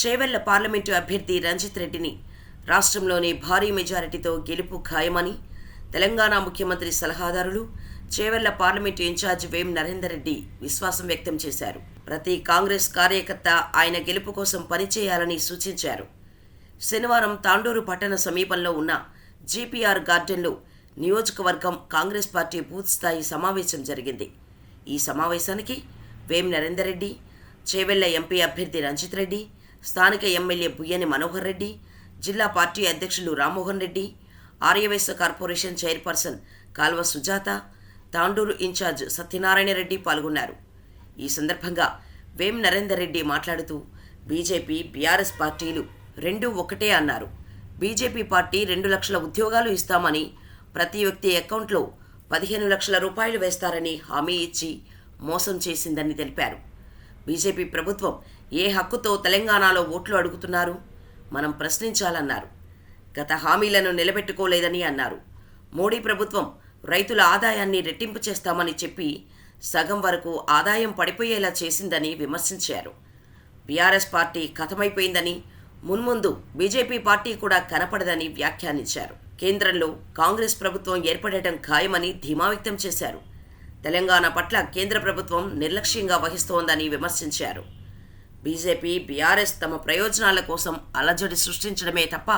Chevella parliament అభ్యర్థి రంజిత్ రెడ్డిని. రాష్ట్రంలోని భారీ మెజారిటీతో గెలుపు ఖాయమని తెలంగాణ ముఖ్యమంత్రి సలహాదారులు చేవెళ్ళ పార్లమెంటు ఇన్ఛార్జ్ వేం నరేందర్ రెడ్డి విశ్వాసం వ్యక్తం చేశారు. ప్రతి కాంగ్రెస్ కార్యకర్త ఆయన గెలుపు కోసం పనిచేయాలని సూచించారు. శనివారం తాండూరు పట్టణ సమీపంలో ఉన్న జీపీఆర్ గార్డెన్లో నియోజకవర్గం కాంగ్రెస్ పార్టీ బూత్ స్థాయి సమావేశం జరిగింది. ఈ సమావేశానికి వేం నరేందర్ రెడ్డి చేవెళ్ళ ఎంపీ అభ్యర్థి రంజిత్ రెడ్డి స్థానిక ఎమ్మెల్యే బుయ్యని మనోహర్ రెడ్డి జిల్లా పార్టీ అధ్యక్షులు Rammohan Reddy Aryavysya corporation chairperson Kalva Sujatha Tandur incharge Satyanarayana Reddy పాల్గొన్నారు. ఈ సందర్భంగా వేం నరేందర్ రెడ్డి మాట్లాడుతూ బీజేపీ బీఆర్ఎస్ పార్టీలు రెండూ ఒకటే అన్నారు. బీజేపీ పార్టీ రెండు లక్షల ఉద్యోగాలు ఇస్తామని ప్రతి వ్యక్తి అకౌంట్లో పదిహేను లక్షల రూపాయలు వేస్తారని హామీ ఇచ్చి మోసం చేసిందని తెలిపారు. బీజేపీ ప్రభుత్వం ఏ హక్కుతో తెలంగాణలో ఓట్లు అడుగుతున్నారు? మనం ప్రశ్నించాలన్నారు. గత హామీలను నిలబెట్టుకోలేదని అన్నారు. మోడీ ప్రభుత్వం రైతుల ఆదాయాన్ని రెట్టింపు చేస్తామని చెప్పి సగం వరకు ఆదాయం పడిపోయేలా చేసిందని విమర్శించారు. బీఆర్ఎస్ పార్టీ ఖతమైపోయిందని మున్ముందు బీజేపీ పార్టీ కూడా కనపడదని వ్యాఖ్యానించారు. కేంద్రంలో కాంగ్రెస్ ప్రభుత్వం ఏర్పడటం ఖాయమని ధీమా వ్యక్తం చేశారు. తెలంగాణ పట్ల కేంద్ర ప్రభుత్వం నిర్లక్ష్యంగా వహిస్తోందని విమర్శించారు. బీజేపీ బీఆర్ఎస్ తమ ప్రయోజనాల కోసం అలజడి సృష్టించడమే తప్ప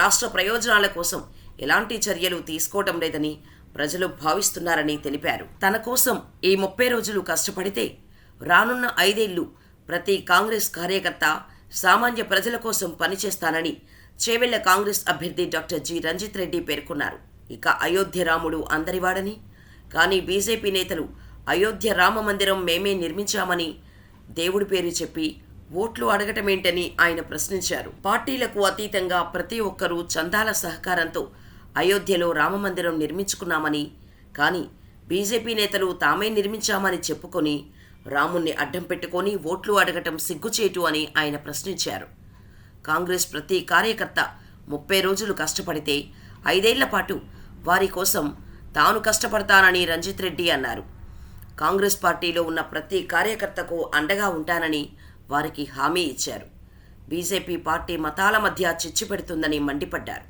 రాష్ట్ర ప్రయోజనాల కోసం ఎలాంటి చర్యలు తీసుకోవటం లేదని ప్రజలు భావిస్తున్నారని తెలిపారు. తన కోసం ఈ ముప్పై రోజులు కష్టపడితే రానున్న ఐదేళ్ళు ప్రతి కాంగ్రెస్ కార్యకర్త సామాన్య ప్రజల కోసం పనిచేస్తానని చేవెళ్ళ కాంగ్రెస్ అభ్యర్థి డాక్టర్ జి. రంజిత్ రెడ్డి పేర్కొన్నారు. ఇక అయోధ్య రాముడు అందరివాడని కానీ బీజేపీ నేతలు అయోధ్య రామ మందిరం మేమే నిర్మించామని దేవుడి పేరు చెప్పి ఓట్లు అడగటమేంటని ఆయన ప్రశ్నించారు. పార్టీలకు అతీతంగా ప్రతి ఒక్కరూ చందాల సహకారంతో అయోధ్యలో రామమందిరం నిర్మించుకున్నామని కానీ బీజేపీ నేతలు తామే నిర్మించామని చెప్పుకొని రాముణ్ణి అడ్డం పెట్టుకొని ఓట్లు అడగటం సిగ్గుచేటు అని ఆయన ప్రశ్నించారు. కాంగ్రెస్ ప్రతి కార్యకర్త ముప్పై రోజులు కష్టపడితే ఐదేళ్ళ పాటు వారి కోసం తాను కష్టపడతానని రంజిత్ రెడ్డి అన్నారు. కాంగ్రెస్ పార్టీలో ఉన్న ప్రతి కార్యకర్తకు అండగా ఉంటానని వారికి హామీ ఇచ్చారు. బీజేపీ పార్టీ మతాల మధ్య చిచ్చు పెడుతుందని మండిపడ్డారు.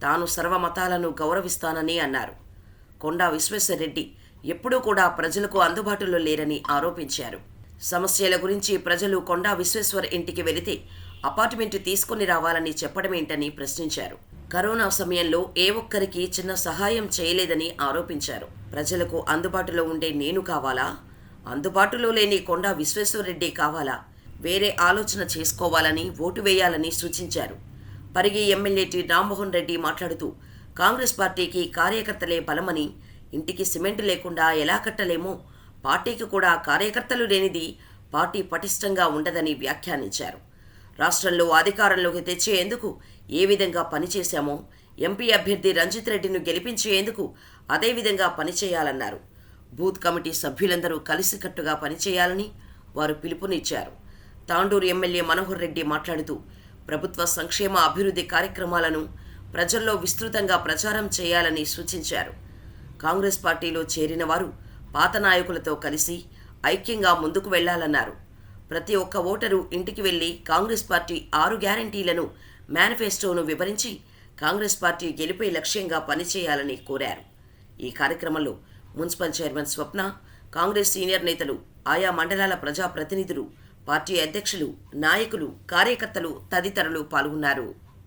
తాను సర్వమతాలను గౌరవిస్తానని అన్నారు. కొండా విశ్వేశ్వరరెడ్డి ఎప్పుడూ కూడా ప్రజలకు అందుబాటులో లేరని ఆరోపించారు. సమస్యల గురించి ప్రజలు కొండా విశ్వేశ్వర్ ఇంటికి వెళితే అపార్ట్మెంట్ తీసుకుని రావాలని చెప్పడమేంటని ప్రశ్నించారు. కరోనా సమయంలో ఏ ఒక్కరికి చిన్న సహాయం చేయలేదని ఆరోపించారు. ప్రజలకు అందుబాటులో ఉండే నేను కావాలా? అందుబాటులో లేని కొండా విశ్వేశ్వరరెడ్డి కావాలా? వేరే ఆలోచన చేసుకోవాలని ఓటు వేయాలని సూచించారు. పరిగి ఎమ్మెల్యే టి రామ్మోహన్ రెడ్డి మాట్లాడుతూ కాంగ్రెస్ పార్టీకి కార్యకర్తలే బలమని ఇంటికి సిమెంట్ లేకుండా ఎలా కట్టలేమో పార్టీకి కూడా కార్యకర్తలు లేనిది పార్టీ పటిష్టంగా ఉండదని వ్యాఖ్యానించారు. రాష్ట్రంలో అధికారంలోకి తెచ్చేందుకు ఏ విధంగా పనిచేశామో ఎంపీ అభ్యర్థి రంజిత్ రెడ్డిని గెలిపించేందుకు అదేవిధంగా పనిచేయాలన్నారు. బూత్ కమిటీ సభ్యులందరూ కలిసికట్టుగా పనిచేయాలని వారు పిలుపునిచ్చారు. తాండూరు ఎమ్మెల్యే మనోహర్ రెడ్డి మాట్లాడుతూ ప్రభుత్వ సంక్షేమ అభివృద్ధి కార్యక్రమాలను ప్రజల్లో విస్తృతంగా ప్రచారం చేయాలని సూచించారు. కాంగ్రెస్ పార్టీలో చేరిన వారు పాత నాయకులతో కలిసి ఐక్యంగా ముందుకు వెళ్ళాలన్నారు. ప్రతి ఒక్క ఓటరు ఇంటికి వెళ్ళి కాంగ్రెస్ పార్టీ ఆరు గ్యారంటీలను మేనిఫెస్టోను వివరించి కాంగ్రెస్ పార్టీ గెలిపే లక్ష్యంగా పనిచేయాలని కోరారు. ఈ కార్యక్రమంలో municipal chairman Swapna Congress senior నేతలు ఆయా మండలాల ప్రజాప్రతినిధులు పార్టీ అధ్యక్షులు నాయకులు కార్యకర్తలు తదితరులు పాల్గొన్నారు.